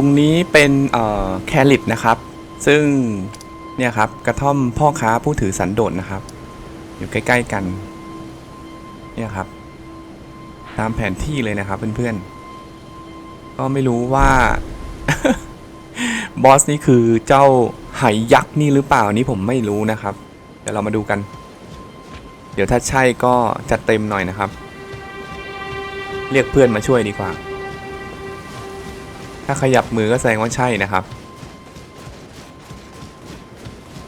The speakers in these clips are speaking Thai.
รงนี้เป็นแคลิตนะครับ ซึ่งเนี่ยครับกระท่อมพ่อค้าผู้ถือสันโดษนะครับ อยู่ใกล้ ๆ กัน เนี่ยครับ ตามแผนที่เลยนะครับเพื่อนๆ ก็ไม่รู้ว่า บอสนี่คือเจ้าไหยักษ์นี่หรือเปล่านี่ผมไม่รู้นะครับ เดี๋ยวเรามาดูกัน เดี๋ยวถ้าใช่ก็จัดเต็มหน่อยนะครับ เรียกเพื่อนมาช่วยดีกว่า ถ้าขยับมือก็แสดงว่าใช่นะครับ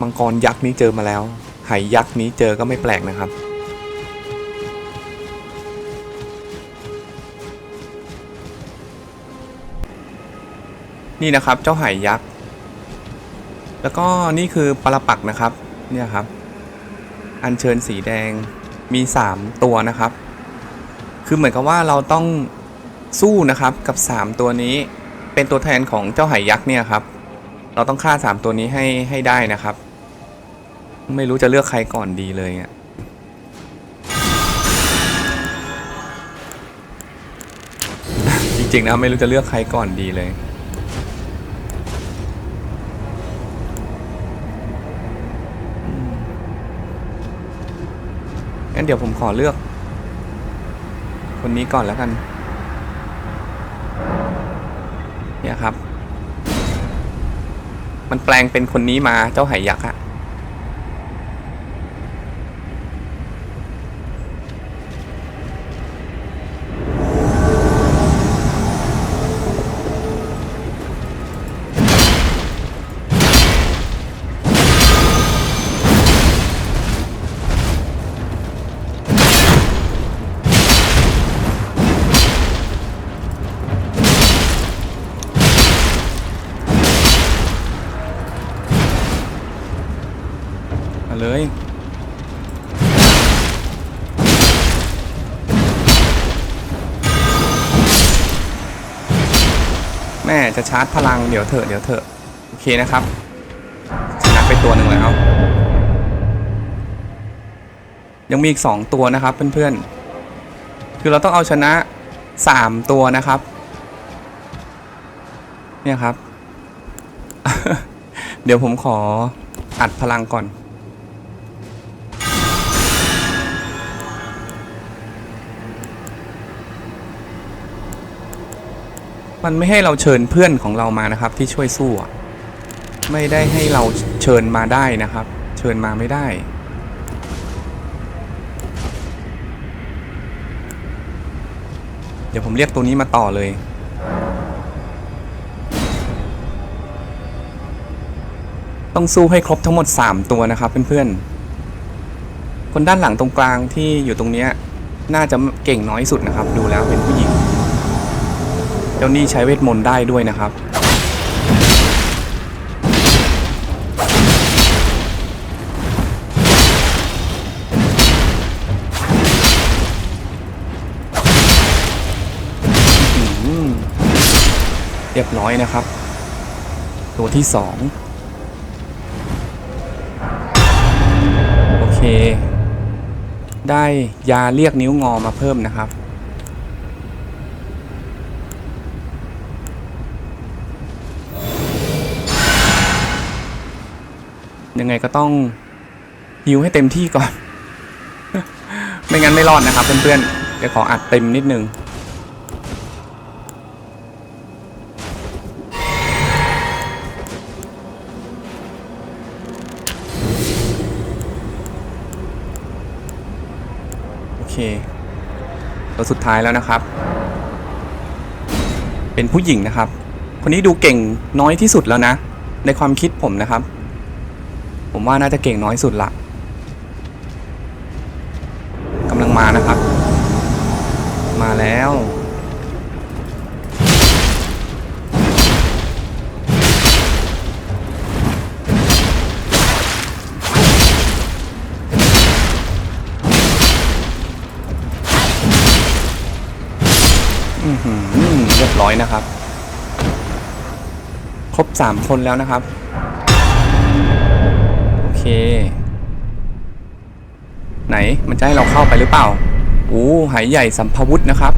มังกรยักษ์นี้เจอมาแล้วไหยักษ์นี้เจอก็ไม่แปลกนะครับ นี่นะครับเจ้าไหยักษ์ แล้วก็นี่คือปลาปักนะครับ เนี่ยครับ อัญเชิญสีแดง มี 3 ตัวนะครับ คือเหมือนกับว่าเราต้องสู้นะครับกับ 3 ตัวนี้ เป็นตัวแทนของเจ้าไหยักษ์เนี่ยครับ เราต้องฆ่า3ตัวนี้ให้ให้ได้นะครับ ไม่รู้จะเลือกใครก่อนดีเลยอะจริงๆนะไม่รู้จะเลือกใครก่อนดีเลยงั้นเดี๋ยวผมขอเลือก คนนี้ก่อนแล้วกัน เนี่ยครับ มันแปลงเป็นคนนี้มาเจ้าไหยักษ์อะ เลย แม่จะชาร์จพลังเดี๋ยวเถอะเดี๋ยวเถอะโอเคนะครับชนะไปตัวหนึ่งแล้ว ยังมีอีกสองตัวนะครับเพื่อนๆ คือเราต้องเอาชนะสามตัวนะครับ เนี่ยครับ เดี๋ยวผมขออัดพลังก่อน มันไม่ให้เราเชิญเพื่อนของเรามานะครับ ที่ช่วยสู้ไม่ได้ให้เราเชิญมาได้นะครับ เชิญมาไม่ได้เดี๋ยวผมเรียกตัวนี้มาต่อเลย ต้องสู้ให้ครบทั้งหมด 3 ตัวนะครับเพื่อนๆ คนด้านหลังตรงกลางที่อยู่ตรงนี้น่าจะเก่งน้อยสุดนะครับ ดูแล้วเป็นผู้หญิง จ้านี่ใช้เวทมนต์ได้ด้วยนะครับ เรียบร้อยนะครับ ตัวที่สองโอเค ได้ยาเรียกนิ้วงอมาเพิ่มนะครับ ยังไงก็ต้องฮิวให้เต็มที่ก่อน ไม่งั้นไม่รอดนะครับเพื่อนๆเดี๋ยวขออัดเต็มนิดนึงโอเคตัวสุดท้ายแล้วนะครับ เป็นผู้หญิงนะครับ คนนี้ดูเก่งน้อยที่สุดแล้วนะ ในความคิดผมนะครับ ผมว่าน่าจะเก่งน้อยสุดละกำลังมานะครับ มาแล้วอือหือเรียบร้อยนะครับ ครบสามคนแล้วนะครับ เค ไหนมันจะให้เราเข้าไปหรือเปล่า โอ้หายใหญ่สัมภวุธนะครับ